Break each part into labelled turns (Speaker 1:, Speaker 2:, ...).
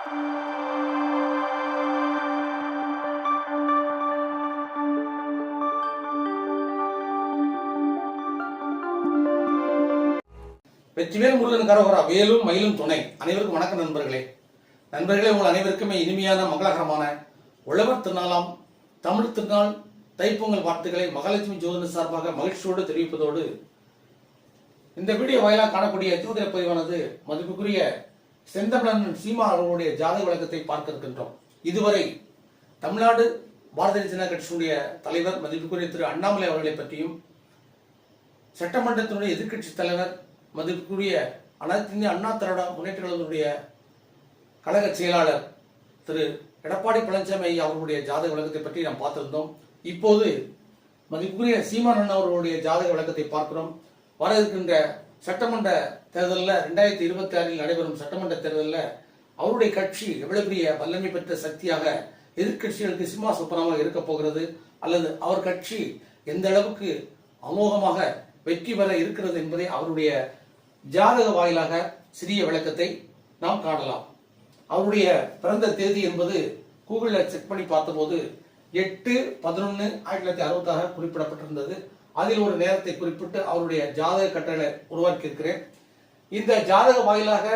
Speaker 1: வெற்றிவேல் முருகன் கரோகரா வேலும் மயிலும் துணை. அனைவருக்கும் வணக்கம் நண்பர்களே. நண்பர்களே உங்கள் அனைவருக்குமே இனிமையான மங்களகரமான உழவர் திருநாளாம் தமிழ் திருநாள் தைப்பொங்கல் வார்த்தைகளை மகாலட்சுமி ஜோதன சார்பாக மகிழ்ச்சியோடு தெரிவிப்பதோடு இந்த வீடியோ வாயிலாக காணக்கூடிய ஜோதிட பதிவானது மதிப்புக்குரிய செந்தமிழன் சீமா அவர்களுடைய ஜாதக விளக்கத்தை பார்க்க இருக்கின்றோம் இதுவரை தமிழ்நாடு பாரதிய ஜனதா கட்சியினுடைய தலைவர் மதிப்புக்குரிய திரு அண்ணாமலை அவர்களை பற்றியும் சட்டமன்றத்தினுடைய எதிர்க்கட்சி தலைவர் மதிப்புக்குரிய அனைத்து இந்திய அண்ணா திராவிட முன்னேற்ற கழகத்தினுடைய கழக செயலாளர் திரு எடப்பாடி பழனிசாமி ஐயா அவர்களுடைய ஜாதக விளக்கத்தை பற்றி நாம் பார்த்திருந்தோம். இப்போது மதிப்புக்குரிய சீமான் அண்ணா அவர்களுடைய ஜாதக விளக்கத்தை பார்க்கிறோம். வர இருக்கின்ற சட்டமன்ற தேர்தலில் ரெண்டாயிரத்தி இருபத்தி ஆறில் நடைபெறும் சட்டமன்ற தேர்தலில் அவருடைய கட்சி எவ்வளவு பெரிய வல்லமை பெற்ற சக்தியாக எதிர்கட்சிகளுக்கு சிம்மா சொப்பனமாக இருக்க போகிறது? அல்லது அவர் கட்சி எந்த அளவுக்கு அமோகமாக வெற்றி பெற இருக்கிறது என்பதை அவருடைய ஜாதக வாயிலாக சிறிய விளக்கத்தை நாம் காணலாம். அவருடைய பிறந்த தேதி என்பது கூகுளில் செக் பண்ணி பார்த்தபோது எட்டு பதினொன்று ஆயிரத்தி தொள்ளாயிரத்தி அறுபத்தாக குறிப்பிடப்பட்டிருந்தது. அதில் ஒரு நேரத்தை குறிப்பிட்டு அவருடைய ஜாதக கட்டளை உருவாக்கி இருக்கிறேன் இந்த ஜாதக வாயிலாக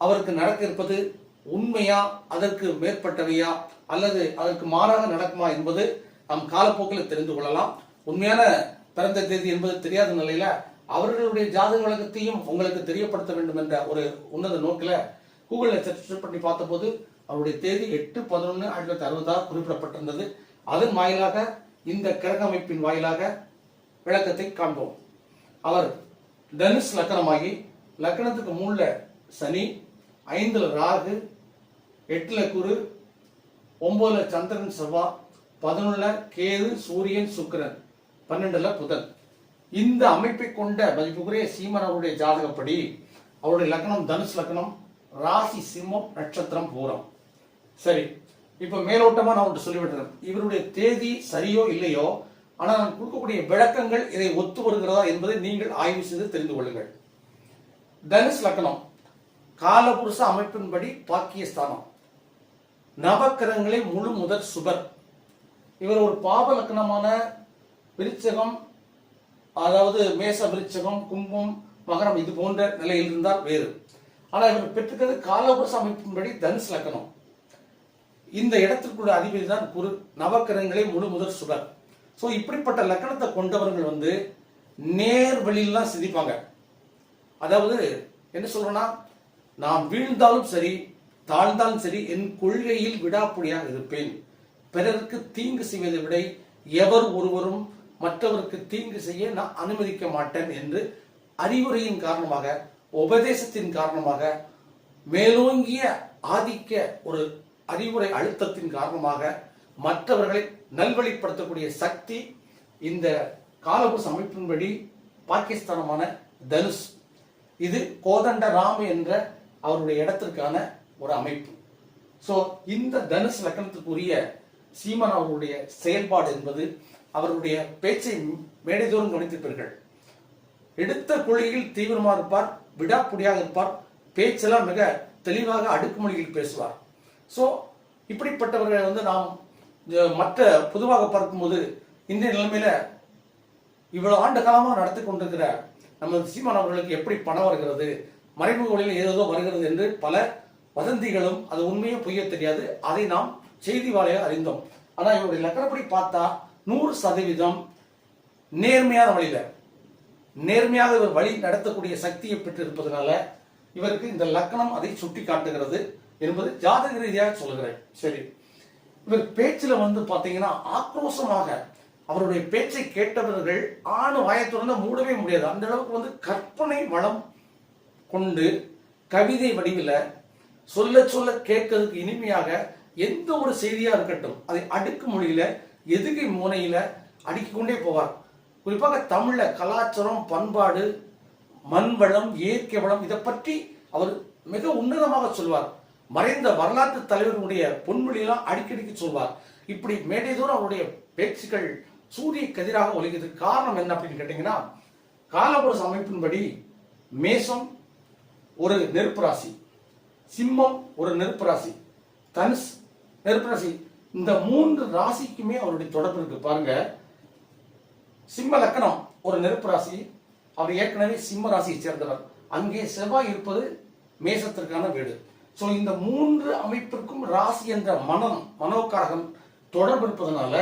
Speaker 1: அவருக்கு நடக்க இருப்பது உண்மையா அதற்கு மேற்பட்டவையா அல்லது அதற்கு மாறாக நடக்குமா என்பது நாம் காலப்போக்கில் தெரிந்து கொள்ளலாம். உண்மையான பிறந்த தேதி என்பது தெரியாத நிலையில அவர்களுடைய ஜாதக வழக்கத்தையும் உங்களுக்கு தெரியப்படுத்த வேண்டும் என்ற ஒரு உன்னத நோக்கில் கூகுளில் சர்ச் பண்ணி பார்த்தபோது அவருடைய தேதி எட்டு பதினொன்று ஆயிரத்தி தொள்ளாயிரத்தி அறுபதாக குறிப்பிடப்பட்டிருந்தது. அதன் வாயிலாக இந்த கிரக அமைப்பின் வாயிலாக விளக்கத்தை காண்போம். அவர் தனுஷ் லக்கணமாகி லக்கணத்துக்கு மூணுல சனி ஐந்துல ராகு எட்டுல குரு ஒன்பதுல சந்திரன் செவ்வா பதினொன்னுல கேது சூரியன் சுக்கிரன் பன்னெண்டுல புதன். இந்த அமைப்பை கொண்ட மதிப்புக்குரிய சீமன் அவருடைய ஜாதகப்படி அவருடைய லக்னம் தனுஷ் லக்னம் ராசி சிம்மம் நட்சத்திரம் பூரம். சரி இப்ப மேலோட்டமா நான் ஒன்று சொல்லிவிட்டேன் இவருடைய தேதி சரியோ இல்லையோ ஆனால் நான் கொடுக்கக்கூடிய விளக்கங்கள் இதை ஒத்து வருகிறதா என்பதை நீங்கள் ஆய்வு செய்து தெரிந்து கொள்ளுங்கள். தனுஷ் லக்னம் காலபுருஷ அமைப்பின்படி பாக்கியஸ்தானம் நவக்கிரகங்களை முழு முதற் சுபர். இவர் ஒரு பாப லக்னமான விருச்சகம் அதாவது மேச விருச்சகம் கும்பம் மகரம் இது போன்ற நிலையில் இருந்தால் வேறு. ஆனால் இவர் பெற்றுக்கிறது காலபுருஷ அமைப்பின்படி தனுஷ் லக்னம் இந்த இடத்திற்குள்ள அதிபதி தான் குரு. நவக்கிரகங்களை முழு முதல் சுடர். ஸோ இப்படிப்பட்ட லக்கணத்தை கொண்டவர்கள் வந்து நேர் வழியிலாம் சிந்திப்பாங்க. அதாவது என்ன சொல்றேன்னா நாம் வீழ்ந்தாலும் சரி தாழ்ந்தாலும் சரி என் கொள்கையில் விடாப்புடியாக இருப்பேன். பிறருக்கு தீங்கு செய்வதை விட எவர் ஒருவரும் மற்றவருக்கு தீங்கு செய்ய நான் அனுமதிக்க மாட்டேன் என்று அறிவுரையின் காரணமாக உபதேசத்தின் காரணமாக மேலோங்கிய ஆதிக்க ஒரு அறிவுரை அழுத்தத்தின் காரணமாக மற்றவர்களை நல்வழிப்படுத்தக்கூடிய சக்தி இந்த காலபுஸ் அமைப்பின்படி பாகிஸ்தானமான தனுஷ். இது கோதண்ட ராம் என்ற அவருடைய இடத்திற்கான ஒரு அமைப்பு. ஸோ இந்த தனுஷ் லக்னத்துக்குரிய சீமான் அவர்களுடைய செயல்பாடு என்பது அவருடைய பேச்சை மேடைதோறும் கவனித்திருப்பீர்கள் எடுத்த கொள்கையில் தீவிரமாக இருப்பார் விடாப்புடியாக இருப்பார் பேச்செல்லாம் மிக தெளிவாக அடுக்குமொழியில் பேசுவார். ஸோ இப்படிப்பட்டவர்களை வந்து நாம் மற்ற பொதுவாக பார்க்கும்போது இந்த நிலைமையில இவ்வளவு ஆண்டு காலமாக நடத்தி கொண்டிருக்கிற நம்ம சீமான் அவர்களுக்கு எப்படி பணம் வருகிறது மறைமுக வழியில் ஏதோ வருகிறது என்று பல வதந்திகளும் அது உண்மையும் பொய்ய தெரியாது. அதை நாம் செய்தி வாழையாக அறிந்தோம். ஆனால் இவருடைய லக்கணப்படி பார்த்தா நூறு சதவீதம் நேர்மையான வழியில நேர்மையாக இவர் வழி நடத்தக்கூடிய சக்தியை பெற்றிருப்பதனால இவருக்கு இந்த லக்கணம் அதை சுட்டி காட்டுகிறது என்பது ஜாதக ரீதியாக சொல்கிறேன் சரி. இவர் பேச்சில் வந்து பார்த்தீங்கன்னா ஆக்ரோஷமாக அவருடைய பேச்சை கேட்டவர்கள் ஆணு வாயத்துறந்த மூடவே முடியாது. அந்த அளவுக்கு வந்து கற்பனை வளம் கொண்டு கவிதை வடிவில் சொல்ல சொல்ல கேட்கறதுக்கு இனிமையாக எந்த ஒரு செய்தியாக இருக்கட்டும் அதை அடுக்கு மொழியில எதுகை முனையில அடுக்கிக்கொண்டே போவார். குறிப்பாக தமிழில் கலாச்சாரம் பண்பாடு மண் வளம் இயற்கை வளம் இதை பற்றி அவர் மிக உன்னதமாக சொல்வார். மறைந்த வரலாற்று தலைவர்களுடைய பொன்மொழியெல்லாம் அடிக்கடிக்கு சொல்வார். இப்படி மேடைதோறும் அவருடைய பேச்சுக்கள் சூரிய கதிராக ஒலிக்கிறதுக்கு காரணம் என்ன அப்படின்னு கேட்டீங்கன்னா காலபுரச அமைப்பின்படி மேசம் ஒரு நெருப்பு ராசி சிம்மம் ஒரு நெருப்பு ராசி தனுஷ் நெருப்பு ராசி. இந்த மூன்று ராசிக்குமே அவருடைய தொடர்பு இருக்கு. பாருங்க சிம்ம லக்கணம் ஒரு நெருப்பு ராசி. அவர் ஏற்கனவே சிம்ம ராசியை சேர்ந்தவர். அங்கே செவ்வாய் இருப்பது மேசத்திற்கான வீடு. ஸோ இந்த மூன்று அமைப்பிற்கும் ராசி என்ற மனம் மனோக்காரகம் தொடர்பு இருப்பதனால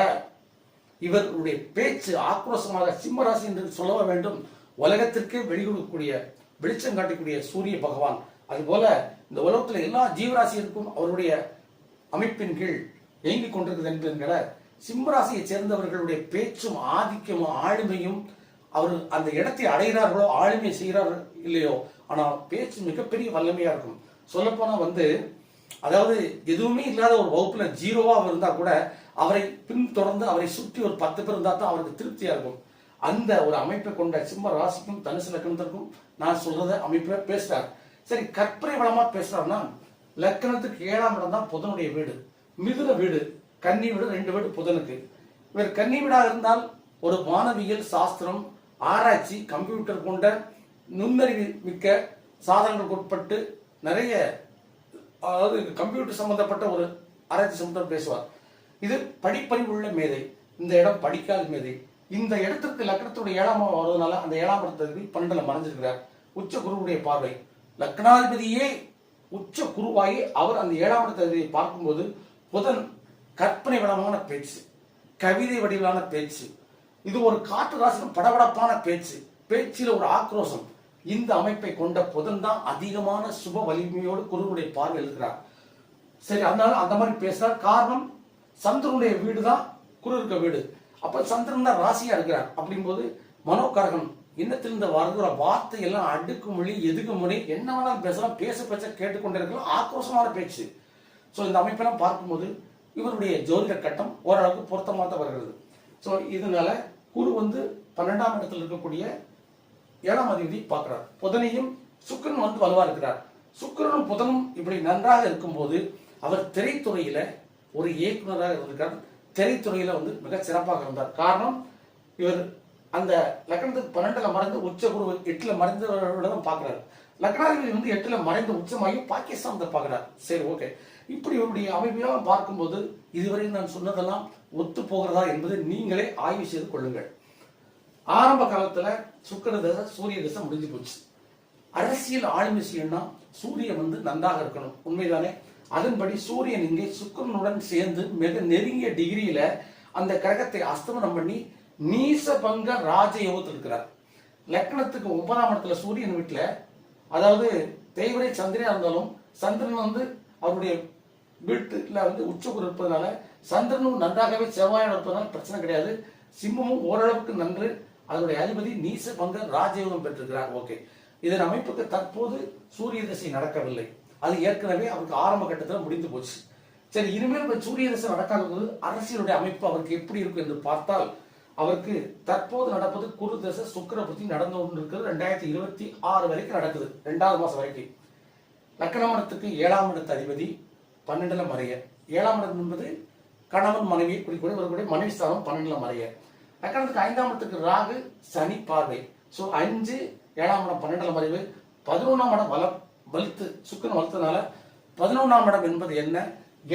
Speaker 1: இவருடைய பேச்சு ஆக்ரோஷமாக சிம்ம ராசி என்று சொல்ல வேண்டும். உலகத்திற்கே வெளிகொடுக்கக்கூடிய வெளிச்சம் காட்டக்கூடிய சூரிய பகவான். அதுபோல இந்த உலகத்தில் எல்லா ஜீவராசியிற்கும் அவருடைய அமைப்பின் கீழ் இயங்கிக் கொண்டிருக்கிறது என்பதுங்கிற சிம்மராசியை சேர்ந்தவர்களுடைய பேச்சும் ஆதிக்கமும் ஆளுமையும் அவர் அந்த இடத்தை அடைகிறார்களோ ஆளுமை செய்கிறார்கள் இல்லையோ ஆனால் பேச்சு மிகப்பெரிய வல்லமையா இருக்கும். சொல்லப்போனால் வந்து அதாவது எதுவுமே இல்லாத ஒரு வகுப்புல ஜீரோவா அவர் இருந்தா கூட அவரை பின்தொடர்ந்து அவரை சுற்றி ஒரு பத்து பேர் இருந்தா தான் அவருக்கு திருப்தியா இருக்கும். அந்த ஒரு அமைப்பை கொண்ட சிம்ம ராசிக்கும் தனுசு லக்கணத்திற்கும் நான் சொல்றத அமைப்பில் பேசுறார். சரி கற்பனை வளமா பேசுறாருன்னா லக்கணத்துக்கு ஏழாம் இடம் தான் புதனுடைய வீடு. மிதுன வீடு. கன்னி வீடு ரெண்டு வீடு புதனுக்கு. இவர் கன்னி வீடாக இருந்தால் ஒரு வானவியல் சாஸ்திரம் ஆராய்ச்சி கம்ப்யூட்டர் கொண்ட நுண்ணறிவு மிக்க சாதனங்களுக்கு உட்பட்டு நிறைய அதாவது கம்ப்யூட்டர் சம்மந்தப்பட்ட ஒரு ஆராய்ச்சி சம்மந்தம் பேசுவார். இது படிப்பறிவு உள்ள மேதை இந்த இடம் படிக்காத மேதை இந்த இடத்திற்கு லக்னத்துடைய ஏழாம் வருவதனால அந்த ஏழாம் இடத்துக்கு பன்னெண்டுல மறைஞ்சிருக்கிறார். உச்ச குருவுடைய பார்வை. லக்னாதிபதியே உச்ச குருவாகி அவர் அந்த ஏழாம் இடத்தை பார்க்கும்போது புதன் கற்பனை வளமான பேச்சு கவிதை வடிவிலான பேச்சு இது ஒரு காற்று ராசிக்கும் படபடப்பான பேச்சு பேச்சில் ஒரு ஆக்ரோஷம் இந்த அமைப்பை கொண்ட புதன் தான் அதிகமான சுப வலிமையோடு குருவுடைய பார்வை இருக்கிறார் சரி அதனால அந்த மாதிரி பேசுறார். காரணம் சந்திரனுடைய வீடு தான் குரு இருக்க வீடு. அப்ப சந்திரன் தான் ராசியா இருக்கிறார். அப்படிங்கும்போது மனோகாரகம் இன்னத்திலிருந்து வருகிற வார்த்தை எல்லாம் அடுக்கு மொழி எதுக்கு மொழி என்ன வேணாலும் பேசலாம் பேச பேச கேட்டுக்கொண்டே இருக்கலாம் ஆக்ரோஷமான பேச்சு. ஸோ இந்த அமைப்பெல்லாம் பார்க்கும்போது இவருடைய ஜோதிட கட்டம் ஓரளவுக்கு பொருத்தமாக தான் வருகிறது. ஸோ இதனால குரு வந்து பன்னெண்டாம் இடத்தில் இருக்கக்கூடிய ஏழாம் அதிபதி பார்க்கிறார். புதனையும் சுக்கிரன் வந்து வலுவா இருக்கிறார். சுக்கிரனும் புதனும் இப்படி நன்றாக இருக்கும்போது அவர் திரைத்துறையில ஒரு இயக்குனராக இருந்திருக்கார். திரைத்துறையில வந்து மிக சிறப்பாக இருந்தார். காரணம் இவர் அந்த லக்னத்துக்கு பன்னெண்டுல மறைந்து உச்ச குரு எட்டுல மறைந்தவரோட தான் பார்க்கிறார். லக்னாதிபதி வந்து எட்டுல மறைந்த உச்சமாகி பாகிஸ்தான் தான் பார்க்கிறார். சரி ஓகே. இப்படி இவருடைய அமைப்பெல்லாம் பார்க்கும்போது இதுவரை நான் சொன்னதெல்லாம் ஒத்து போகிறதா என்பதை நீங்களே ஆய்வு செய்து கொள்ளுங்கள். ஆரம்ப காலத்துல சுக்கிர தசை சூரிய தசை முடிஞ்சு போச்சு. அரசியல் ஆளுமை செய்யணும்னா சூரியன் வந்து நன்றாக இருக்கணும். உண்மைதானே? அதன்படி சூரியன் இங்கே சுக்கிரனுடன் சேர்ந்து மிக நெருங்கிய டிகிரியில அந்த கிரகத்தை அஸ்தமனம் பண்ணி நீச பங்க ராஜயோகத்தில் இருக்கிறார். லக்னத்துக்கு ஒன்பதாம் இடத்துல சூரியன் வீட்டுல. அதாவது தெய்வரை சந்திரனா இருந்தாலும் சந்திரன் வந்து அவருடைய வீட்டுல வந்து உச்சகுரு இருப்பதனால சந்திரனும் நன்றாகவே செவ்வாயோட இருப்பதனால பிரச்சனை கிடையாது. சிம்மமும் ஓரளவுக்கு நன்று. அதனுடைய அதிபதி நீச பங்க ராஜயோகம் பெற்றிருக்கிறார். ஓகே. இதன் அமைப்புக்கு தற்போது சூரிய திசை நடக்கவில்லை. அது ஏற்கனவே அவருக்கு ஆரம்ப கட்டத்தில் முடிந்து போச்சு. சரி இனிமேல் இப்ப சூரிய திசை நடக்காத போது அரசியலுடைய அமைப்பு அவருக்கு எப்படி இருக்கும் என்று பார்த்தால் அவருக்கு தற்போது நடப்பது குரு தசை சுக்கர புத்தி நடந்து கொண்டிருக்கிறது. ரெண்டாயிரத்தி இருபத்தி ஆறு வரைக்கும் நடக்குது. ரெண்டாவது மாசம் வரைக்கும். லக்கணமனத்துக்கு ஏழாம் இடத்து அதிபதி பன்னெண்டுல மறைய. ஏழாம் இடம் என்பது கணவன் மனைவி குறிக்கூடிய வரக்கூடிய மனைவி ஸ்தானம் பன்னெண்டுல மறைய. லக்கணத்துக்கு ஐந்தாம் இடத்துக்கு ராகு சனி பார்வை. ஸோ அஞ்சு ஏழாம் இடம் பன்னெண்டாம் அறிவு. பதினொன்றாம் இடம் வளம் வலுத்து சுக்கன் வலுத்தனால பதினொன்றாம் இடம் என்பது என்ன?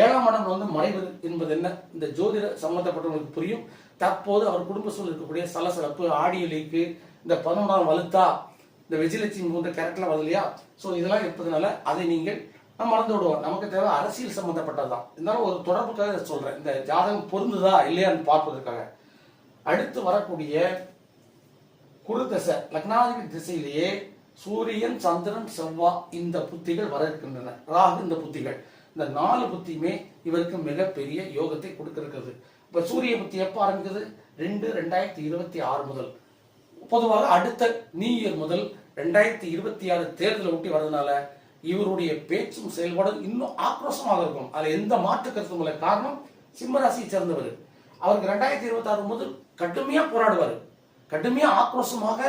Speaker 1: ஏழாம் இடம் வந்து மறைவு என்பது என்ன? இந்த ஜோதிட சம்பந்தப்பட்டவங்களுக்கு புரியும். தற்போது அவர் குடும்ப சூழல் இருக்கக்கூடிய சலசலப்பு ஆடியலைக்கு இந்த பதினொன்றாம் வலுத்தா இந்த விஜயலட்சுமி போன்ற கேரக்டர்லாம் வருது இல்லையா? ஸோ இதெல்லாம் இருப்பதுனால அதை நீங்கள் நம்ம மறந்து விடுவோம். நமக்கு தேவை அரசியல் சம்பந்தப்பட்டதுதான். இருந்தாலும் ஒரு தொடர்புக்காக சொல்றேன். இந்த ஜாதகம் பொருந்துதா இல்லையான்னு பார்ப்பதற்காக. அடுத்து வரக்கூடிய குரு தசை லக்னாதிபதி திசையிலேயே சூரியன் சந்திரன் செவ்வா இந்த புத்திகள் வர இருக்கின்றன. ராகு இந்த புத்திகள். இந்த நாலு புத்தியுமே இவருக்கு மிகப்பெரிய யோகத்தை கொடுக்கிறது இப்போ இப்ப சூரிய புத்தி எப்போ ஆரம்பிக்குது? ரெண்டு ரெண்டாயிரத்தி இருபத்தி ஆறு முதல். பொதுவாக அடுத்த நியூ இயர் முதல் ரெண்டாயிரத்தி இருபத்தி ஆறு தேர்தலை ஒட்டி வரதுனால இவருடைய பேச்சும் செயல்பாடும் இன்னும் ஆக்ரோஷமாக இருக்கும். அதுல எந்த மாற்று கருத்தும் இல்லை. காரணம் சிம்மராசியை சேர்ந்தவர். அவருக்கு ரெண்டாயிரத்தி இருபத்தி ஆறு முதல் கடுமையா போராடுவார். கடுமையா ஆக்ரோஷமாக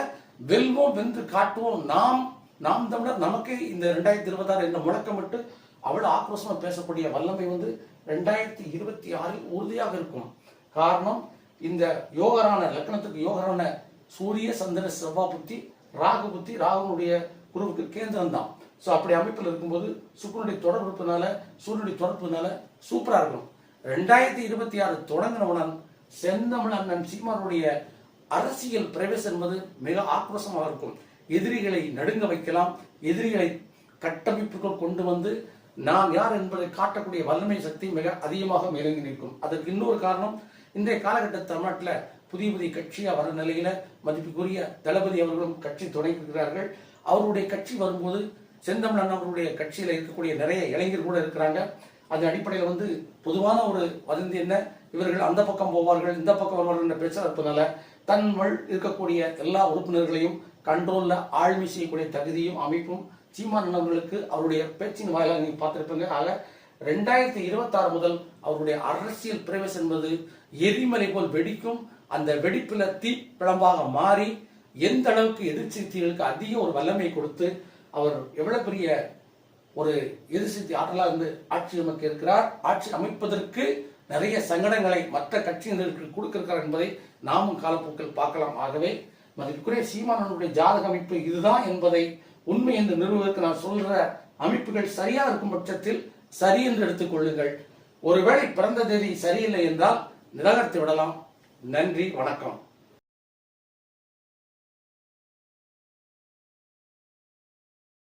Speaker 1: வெல்வோம் வென்று காட்டுவோம். நாம் நாம் தமிழர் நமக்கு இந்த ரெண்டாயிரத்தி இருபத்தாறு என்ற முழக்கமிட்டு அவ்வளவு ஆக்ரோஷமா பேசக்கூடிய வல்லமை வந்து ரெண்டாயிரத்தி இருபத்தி ஆறில் உறுதியாக இருக்கும். காரணம் இந்த யோகரான லக்னத்துக்கு யோகரான சூரிய சந்திர செவ்வா புத்தி ராகு புத்தி ராகுனுடைய குருவுக்கு கேந்திரம் தான். ஸோ அப்படி அமைப்பில் இருக்கும்போது சுக்கரனுடைய தொடர் இருப்பதுனால சூரியனுடைய தொடர்புனால சூப்பராக இருக்கும். ரெண்டாயிரத்தி இருபத்தி ஆறு தொடங்கினவுடன் செந்தமிழ் அண்ணன் சீமானுடைய அரசியல் பிரவேசம் என்பது மிக ஆக்ரோஷமாக இருக்கும். எதிரிகளை நடுங்க வைக்கலாம் எதிரிகளை கட்டமைப்புக்குள் கொண்டு வந்து நாம் யார் என்பதை காட்டக்கூடிய வல்லமை சக்தி மிக அதிகமாக மேலங்கி நிற்கும். அதற்கு இன்னொரு காரணம் இன்றைய காலகட்ட தமிழ்நாட்டில் புதிய புதிய கட்சியாக வர நிலையில மதிப்புக்குரிய தளபதி அவர்களும் கட்சி தொடங்கியிருக்கிறார்கள். அவருடைய கட்சி வரும்போது செந்தமிழ் அவருடைய கட்சியில் இருக்கக்கூடிய நிறைய இளைஞர் கூட இருக்கிறாங்க. அது அடிப்படையில் வந்து பொதுவான ஒரு வதந்தி என்ன? இவர்கள் அந்த பக்கம் போவார்கள் இந்த பக்கம் வருவார்கள் என்ற பேச்சு இருப்பதனால தன்னுள் இருக்கக்கூடிய எல்லா உறுப்பினர்களையும் கண்ட்ரோலில் ஆழ்மை செய்யக்கூடிய தகுதியும் அமைப்பும் சீமான் அவர்களுக்கு அவருடைய பேச்சின் வாயிலாக நீங்கள் பார்த்துருப்பீங்க. ஆக ரெண்டாயிரத்தி இருபத்தாறு முதல் அவருடைய அரசியல் பிரவேசம் என்பது எரிமலை போல் வெடிக்கும். அந்த வெடிப்பில் தீ பிளம்பாக மாறி எந்த அளவுக்கு எதிர்சக்திகளுக்கு அதிக ஒரு வல்லமை கொடுத்து அவர் எவ்வளவு பெரிய ஒரு எதிர்சக்தி ஆற்றலாக இருந்து ஆட்சி அமைக்க இருக்கிறார். ஆட்சி அமைப்பதற்கு நிறைய சங்கடங்களை மற்ற கட்சியினருக்கு கொடுக்கிறார் என்பதை நாமும் காலப்போக்கில் பார்க்கலாம். ஆகவே மதிப்புக்குரிய சீமானனுடைய ஜாதக அமைப்பு இதுதான் என்பதை உண்மை என்று நிறுவுவதற்கு நான் சொல்கிற அமைப்புகள் சரியா இருக்கும் பட்சத்தில் சரி என்று எடுத்துக்கொள்ளுங்கள் ஒருவேளை பிறந்த தேதி சரியில்லை என்றால் நிராகரித்து விடலாம். நன்றி வணக்கம்.